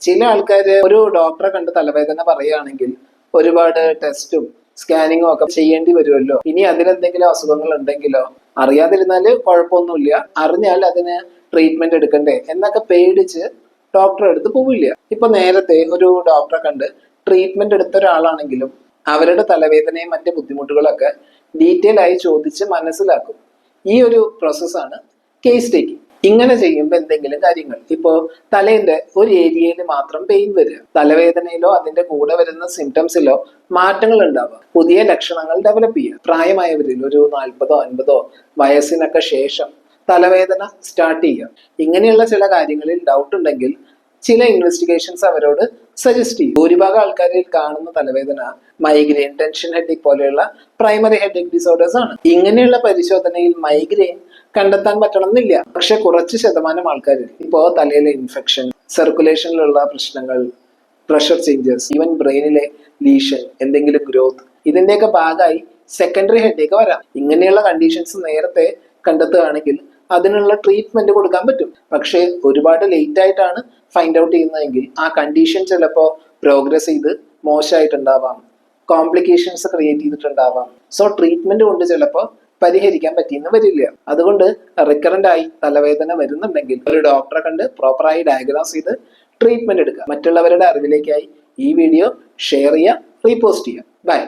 ചില ആൾക്കാർ ഒരു ഡോക്ടറെ കണ്ട് തലവേദന പറയുകയാണെങ്കിൽ ഒരുപാട് ടെസ്റ്റും സ്കാനിങ്ങും ഒക്കെ ചെയ്യേണ്ടി വരുമല്ലോ. ഇനി അതിലെന്തെങ്കിലും അസുഖങ്ങൾ ഉണ്ടെങ്കിലോ? അറിയാതിരുന്നാൽ കുഴപ്പമൊന്നുമില്ല. അറിഞ്ഞാൽ അതിന് ട്രീറ്റ്മെന്റ് എടുക്കണ്ടേ? എന്നൊക്കെ പേടിച്ച് ഡോക്ടറെ അടുത്ത് പോവില്ല. ഇപ്പൊ നേരത്തെ ഒരു ഡോക്ടറെ കണ്ട് ട്രീറ്റ്മെന്റ് എടുത്ത ഒരാളാണെങ്കിലും അവരുടെ തലവേദനയും മറ്റ് ബുദ്ധിമുട്ടുകളൊക്കെ ഡീറ്റെയിൽ ആയി ചോദിച്ച് മനസ്സിലാക്കും. ഈ ഒരു പ്രോസസ്സാണ് കേസ് ടേക്കിംഗ് ഇങ്ങനെ ചെയ്യുമ്പോൾ എന്തെങ്കിലും കാര്യങ്ങൾ. ഇപ്പോ തലേന്റെ ഒരു ഏരിയയിൽ മാത്രം പെയിൻ വരിക. തലവേദനയിലോ അതിന്റെ കൂടെ വരുന്ന സിംറ്റംസിലോ മാറ്റങ്ങൾ ഉണ്ടാവുക. പുതിയ ലക്ഷണങ്ങൾ ഡെവലപ്പ് ചെയ്യുക. പ്രായമായവരിൽ ഒരു നാൽപ്പതോ അൻപതോ വയസ്സിനൊക്കെ ശേഷം തലവേദന സ്റ്റാർട്ട് ചെയ്യുക. ഇങ്ങനെയുള്ള ചില കാര്യങ്ങളിൽ ഡൗട്ട് ഉണ്ടെങ്കിൽ ചില ഇൻവെസ്റ്റിഗേഷൻസ് അവരോട് സജസ്റ്റ് ചെയ്യും. ഭൂരിഭാഗം ആൾക്കാരിൽ കാണുന്ന തലവേദന മൈഗ്രെയിൻ ടെൻഷൻ ഹെഡിക് പോലെയുള്ള പ്രൈമറി ഹെഡിക് ഡിസോർഡേഴ്സ് ആണ്. ഇങ്ങനെയുള്ള പരിശോധനയിൽ മൈഗ്രെയിൻ കണ്ടെത്താൻ പറ്റണമെന്നില്ല. പക്ഷെ കുറച്ച് ശതമാനം ആൾക്കാർ ഇപ്പോ തലയിലെ ഇൻഫെക്ഷൻ സർക്കുലേഷനിലുള്ള പ്രശ്നങ്ങൾ പ്രഷർ ചേഞ്ചസ് ഈവൻ ബ്രെയിനിലെ ലീഷൻ എന്തെങ്കിലും ഗ്രോത്ത് ഇതിന്റെയൊക്കെ ഭാഗമായി സെക്കൻഡറി ഹെഡേക്ക് വരാം. ഇങ്ങനെയുള്ള കണ്ടീഷൻസ് നേരത്തെ കണ്ടെത്തുകയാണെങ്കിൽ അതിനുള്ള ട്രീറ്റ്മെന്റ് കൊടുക്കാൻ പറ്റും. പക്ഷേ ഒരുപാട് ലേറ്റ് ആയിട്ടാണ് ഫൈൻഡ് ഔട്ട് ചെയ്യുന്നതെങ്കിൽ ആ കണ്ടീഷൻ ചിലപ്പോൾ പ്രോഗ്രസ് ചെയ്ത് മോശമായിട്ടുണ്ടാവാം. കോംപ്ലിക്കേഷൻസ് ക്രിയേറ്റ് ചെയ്തിട്ടുണ്ടാവാം. സോ ട്രീറ്റ്മെന്റ് കൊണ്ട് ചിലപ്പോൾ പരിഹരിക്കാൻ പറ്റിയെന്ന് വരില്ല. അതുകൊണ്ട് റിക്കറന്റ് ആയി തലവേദന വരുന്നുണ്ടെങ്കിൽ ഒരു ഡോക്ടറെ കണ്ട് പ്രോപ്പറായി ഡയഗ്നോസ് ചെയ്ത് ട്രീറ്റ്മെന്റ് എടുക്കുക. മറ്റുള്ളവരുടെ അറിവിലേക്കായി ഈ വീഡിയോ ഷെയർ ചെയ്യുക റീപോസ്റ്റ് ചെയ്യുക. ബൈ